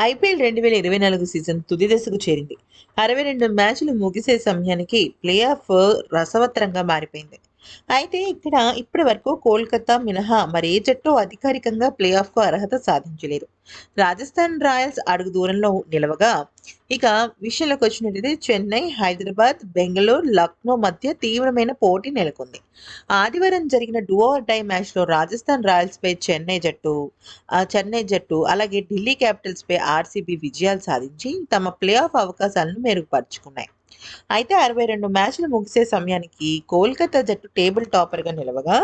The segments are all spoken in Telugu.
ఐపీఎల్ రెండు వేల ఇరవై నాలుగు సీజన్ తుది దశకు చేరింది. అరవై రెండు మ్యాచ్లు ముగిసే సమయానికి ప్లే ఆఫ్ రసవత్తరంగా మారిపోయింది. అయితే ఇక్కడ ఇప్పటి వరకు కోల్కతా మినహా మరే జట్టు అధికారికంగా ప్లే ఆఫ్కు అర్హత సాధించలేదు. రాజస్థాన్ రాయల్స్ అడుగు దూరంలో నిలవగా ఇక విషయంలోకి వచ్చినట్లయితే చెన్నై హైదరాబాద్ బెంగళూరు లక్నో మధ్య తీవ్రమైన పోటీ నెలకొంది. ఆదివారం జరిగిన డూ ఆర్ మ్యాచ్ మ్యాచ్లో రాజస్థాన్ రాయల్స్పై చెన్నై జట్టు చెన్నై జట్టు అలాగే ఢిల్లీ క్యాపిటల్స్పై ఆర్సీబీ విజయాలు సాధించి తమ ప్లే ఆఫ్ అవకాశాలను మెరుగుపరుచుకున్నాయి. అయితే అరవై రెండు మ్యాచ్లు ముగిసే సమయానికి కోల్కతా జట్టు టేబుల్ టాపర్గా నిలవగా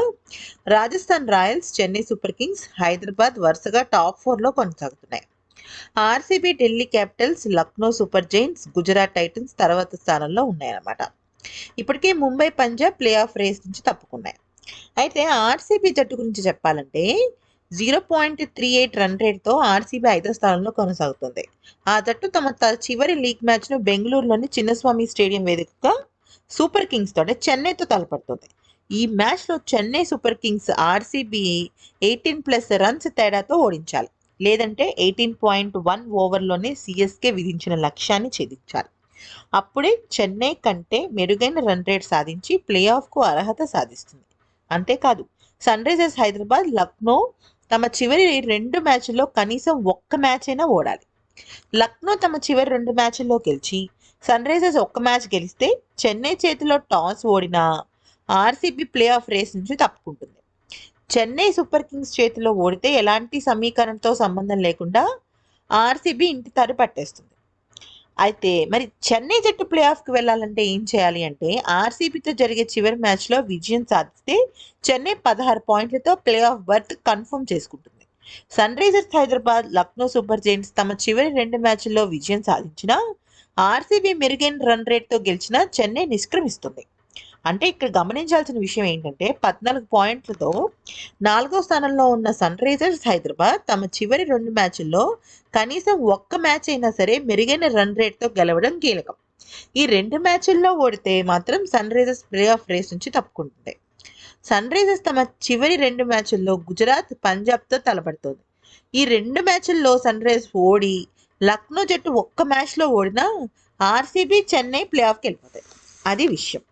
Rajasthan royals Chennai super kings Hyderabad వరుసగా టాప్ ఫోర్లో కొనసాగుతున్నాయి. RCB Delhi capitals Lucknow super giants Gujarat titans తర్వాత స్థానంలో ఉన్నాయన్నమాట. ఇప్పటికే Mumbai Punjab play off race నుంచి తప్పుకున్నాయి. అయితే ఆర్సీబీ జట్టు గురించి చెప్పాలంటే zero point three eight run రేట్తో RCB ఐదో స్థానంలో కొనసాగుతుంది. ఆ జట్టు తమ చివరి లీగ్ మ్యాచ్ను బెంగళూరులోని చిన్నస్వామి స్టేడియం వేదికగా సూపర్ కింగ్స్ తోటే చెన్నైతో తలపడుతుంది. ఈ మ్యాచ్లో Chennai super kings RCB eighteen plus runs తేడాతో ఓడించాలి. లేదంటే ఎయిటీన్ పాయింట్ వన్ ఓవర్లోనే సిఎస్కే విధించిన లక్ష్యాన్ని ఛేదించాలి. అప్పుడే చెన్నై కంటే మెరుగైన రన్ రేట్ సాధించి ప్లే ఆఫ్కు అర్హత సాధిస్తుంది. అంతేకాదు సన్ రైజర్స్ హైదరాబాద్ లక్నో తమ చివరి రెండు మ్యాచ్ల్లో కనీసం ఒక్క మ్యాచ్ అయినా ఓడాలి. లక్నో తమ చివరి రెండు మ్యాచ్ల్లో గెలిచి సన్ రైజర్స్ ఒక్క మ్యాచ్ గెలిస్తే చెన్నై చేతిలో టాస్ ఓడిన ఆర్సీబీ ప్లే ఆఫ్ రేస్ నుంచి తప్పుకుంటుంది. చెన్నై సూపర్ కింగ్స్ చేతిలో ఓడితే ఎలాంటి సమీకరణతో సంబంధం లేకుండా ఆర్సీబీ ఇంటి తరు పట్టేస్తుంది. అయితే మరి చెన్నై జట్టు ప్లే ఆఫ్కి వెళ్ళాలంటే ఏం చేయాలి అంటే ఆర్సీబీతో జరిగే చివరి మ్యాచ్లో విజయం సాధిస్తే చెన్నై పదహారు పాయింట్లతో ప్లే ఆఫ్ బర్త్ కన్ఫర్మ్ చేసుకుంటుంది. Sunrisers Hyderabad Lucknow super giants తమ చివరి రెండు మ్యాచ్ల్లో విజయం సాధించిన ఆర్సీబీ మెరుగైన రన్ రేట్తో గెలిచిన చెన్నై నిష్క్రమిస్తుంది. అంటే ఇక్కడ గమనించాల్సిన విషయం ఏంటంటే పద్నాలుగు పాయింట్లతో నాలుగో స్థానంలో ఉన్న సన్ రైజర్స్ హైదరాబాద్ తమ చివరి రెండు మ్యాచ్ల్లో కనీసం ఒక్క మ్యాచ్ అయినా సరే మెరుగైన రన్ రేట్తో గెలవడం కీలకం. ఈ రెండు మ్యాచ్ల్లో ఓడితే మాత్రం sun Risers play off race నుంచి తప్పుకుంటుంది. సన్ రైజర్స్ తమ చివరి రెండు మ్యాచ్ల్లో గుజరాత్ పంజాబ్తో తలపడుతోంది. ఈ రెండు మ్యాచ్ల్లో సన్ రైజర్స్ ఓడి లక్నో జట్టు ఒక్క మ్యాచ్లో ఓడినా ఆర్సీబీ చెన్నై ప్లే ఆఫ్కి వెళ్ళిపోతాయి. అది విషయం.